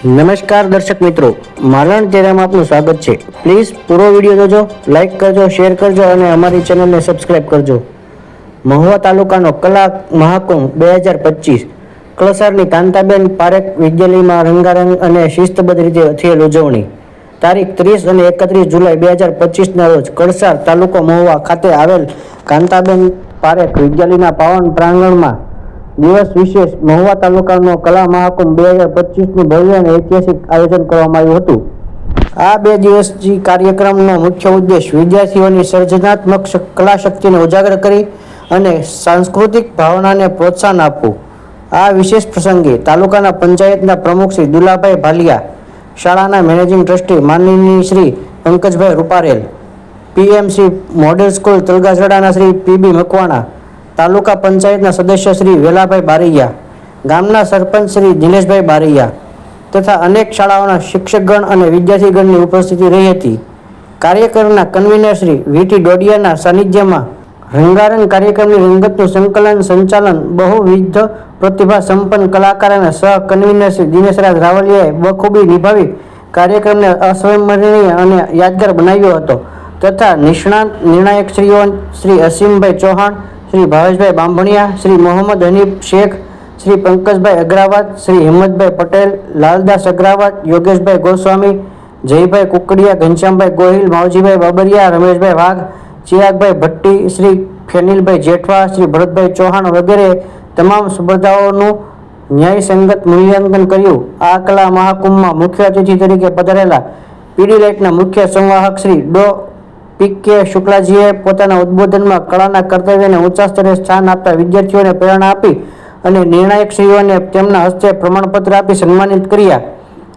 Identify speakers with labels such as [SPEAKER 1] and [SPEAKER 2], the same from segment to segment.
[SPEAKER 1] નમસ્કાર દર્શક મિત્રો, માલણ તેરામાં આપનું સ્વાગત છે. પ્લીઝ પૂરો વીડિયો જોજો લાઇક કરજો શેર કરજો અને અમારી ચેનલને સબસ્ક્રાઇબ કરજો. મહુવા તાલુકાનો કલા મહાકુંભ બે હજાર પચીસ કળસારની કાંતાબેન પારેખ વિદ્યાલયમાં રંગારંગ અને શિસ્તબદ્ધ રીતે થયેલ ઉજવણી. તારીખ ત્રીસ અને એકત્રીસ જુલાઈ બે હજાર પચીસના રોજ કળસાર તાલુકો મહુવા ખાતે આવેલ કાંતાબેન પારેખ વિદ્યાલયના પાવન પ્રાંગણમાં દિવસ વિશેષ મહુવા તાલુકાનો કલા મહાકુંભ બે હજાર પચીસનું ભવ્ય અને ઐતિહાસિક આયોજન કરવામાં આવ્યું હતું. આ બે દિવસીય કાર્યક્રમનો મુખ્ય ઉદ્દેશ વિદ્યાર્થીઓની સર્જનાત્મક કલા શક્તિને ઉજાગર કરી અને સાંસ્કૃતિક ભાવનાને પ્રોત્સાહન આપવું. આ વિશેષ પ્રસંગે તાલુકાના પંચાયતના પ્રમુખ શ્રી દુલાભાઈ ભાલિયા, શાળાના મેનેજિંગ ટ્રસ્ટી માનનીય Shri Pankajbhai Ruparel PMC model school તલગાસડાના Shri PB Makwana taluka પંચાયતના સદસ્ય શ્રી વેલાભાઈ બારૈયા, ગામના સરપંચ શ્રી દિનેશભાઈ બારૈયા તથા અનેક શાળાઓના શિક્ષકગણ અને વિદ્યાર્થીગણની ઉપસ્થિતિ રહી હતી. કાર્યક્રમના કન્વીનર શ્રી વીટી ડોડિયાના સાનિધ્યમાં રંગારંગ કાર્યક્રમની રંગતનું સંકલન, સંચાલન, બહુવિધ પ્રતિભા સંપન્ન કલાકાર અને સહ કન્વીનર શ્રી દિનેશરાજ રાવલિયાએ બખૂબી નિભાવી કાર્યક્રમને અસ્વમરણીય અને યાદગાર બનાવ્યો હતો તથા નિષ્ણાંત નિર્ણાયક શ્રીઓ શ્રી અસીમભાઈ ચૌહાણ શ્રી ભાવેશભાઈ બાંભણિયા, શ્રી મોહમ્મદ હનીફ શેખ, શ્રી પંકજભાઈ અગ્રાવાત શ્રી હિંમતભાઈ પટેલ, લાલદાસ અગ્રાવાત યોગેશભાઈ ગોસ્વામી, જયભાઈ કુકડિયા, ઘનશ્યામભાઈ ગોહિલ, માવજીભાઈ બાબરિયા, રમેશભાઈ વાઘ, ચિરાગભાઈ ભટ્ટી, શ્રી ફેનિલભાઈ જેઠવા, શ્રી ભરતભાઈ ચૌહાણ વગેરે તમામ સ્પર્ધાઓનું ન્યાયસંગત મૂલ્યાંકન કર્યું. આ કલા મહાકુંભમાં મુખ્ય અતિથિ તરીકે પધારેલા પીડી લાઇટના મુખ્ય સંવાહક શ્રી ડો પી કે શુક્લાજીએ પોતાના ઉદ્બોધનમાં કળાના કર્તવ્યને ઊંચા સ્તરે સ્થાન આપતા વિદ્યાર્થીઓને પ્રેરણા આપી અને નિર્ણાયક શ્રીઓને તેમના હસ્તે પ્રમાણપત્ર આપી સન્માનિત કર્યા.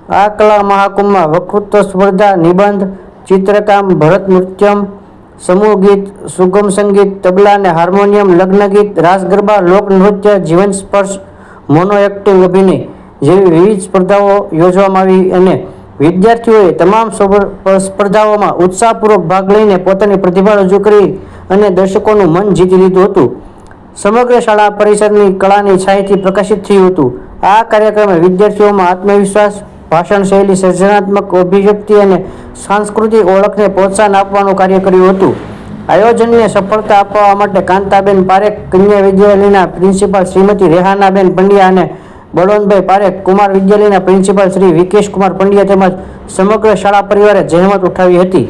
[SPEAKER 1] આ કલા મહાકુંભમાં વક્તૃત્વ સ્પર્ધા, નિબંધ, ચિત્રકામ, ભરત નૃત્યમ, સમૂહ ગીત, સુગમ સંગીત, તબલા અને હાર્મોનિયમ, લગ્ન ગીત, રાસ ગરબા, લોક નૃત્ય, જીવન સ્પર્શ મોનો એક્ટિંગ અભિનય જેવી વિવિધ સ્પર્ધાઓ યોજવામાં આવી અને વિદ્યાર્થીઓએ તમામ સ્પર- સ્પર્ધાઓમાં ઉત્સાહપૂર્વક ભાગ લઈને પોતાની પ્રતિભા રજૂ કરી અને દર્શકોનું મન જીતી લીધું હતું. સમગ્ર શાળા પરિસરની કળાની છાંયથી પ્રકાશિત થયું હતું. આ કાર્યક્રમે વિદ્યાર્થીઓમાં આત્મવિશ્વાસ, ભાષણ શૈલી, સર્જનાત્મક અભિવ્યક્તિ અને સાંસ્કૃતિક ઓળખને પ્રોત્સાહન આપવાનું કાર્ય કર્યું હતું. આયોજનને સફળતા આપવા માટે કાંતાબેન પારેખ, કન્યા વિદ્યાલયના પ્રિન્સિપાલ શ્રીમતી રેહાનાબેન પંડ્યા અને બળવંતભાઈ પારેખ કુમાર વિદ્યાલયના પ્રિન્સિપાલ શ્રી વિકેશ કુમાર પંડ્યા તેમજ સમગ્ર શાળા પરિવારે જહેમત ઉઠાવી હતી.